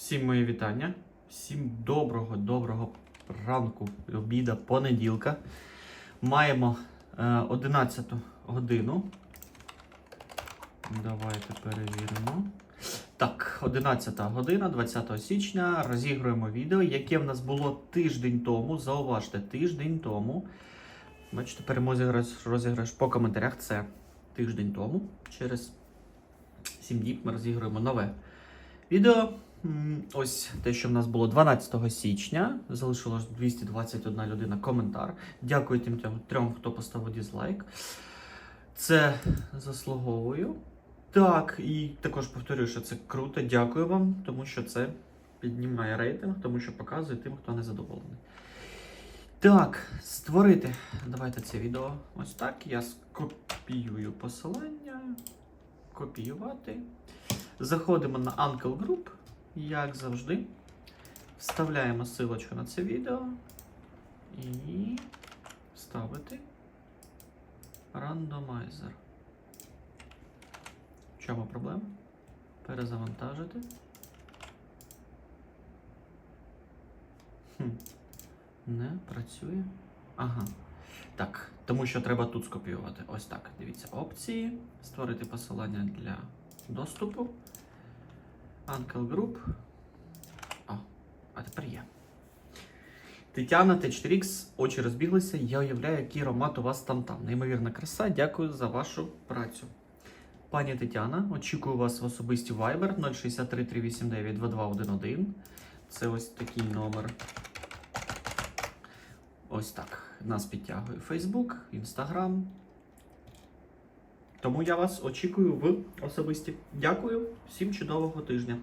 Всім мої вітання. Всім доброго, доброго ранку, обіда, понеділка. Маємо е, 11 годину. Давайте перевіримо. Так, 11 година, 20 січня. Розігруємо відео, яке в нас було тиждень тому. Зауважте, тиждень тому. Бачите, перемозі розіграш по коментарях. Це тиждень тому. Через 7 діб ми розігруємо нове відео. Ось те, що в нас було 12 січня. Залишилось 221 людина коментар. Дякую тим трьом, хто поставив дізлайк. Це заслуговую. Так, і також повторюю, що це круто. Дякую вам, тому що це піднімає рейтинг, тому що показує тим, хто не задоволений. Так, створити. Давайте це відео ось так. Я скопіюю посилання. Копіювати. Заходимо на Uncle Group, як завжди. Вставляємо ссылочку на це відео і ставити рандомайзер. В чому проблема? Перезавантажити. Хм. Не працює. Ага. Так, тому що треба тут скопіювати. Ось так. Дивіться, опції. Створити посилання для доступу. Uncle Group. О, а тепер є. Тетяна Т4Х, очі розбіглися. Я уявляю, який аромат у вас там там. Неймовірна краса. Дякую за вашу працю. Пані Тетяна, очікую вас в особисті Viber 063 389 2211. Це ось такий номер. Ось так. Нас підтягує Facebook, Instagram. Тому я вас очікую в особисті. Дякую, всім чудового тижня.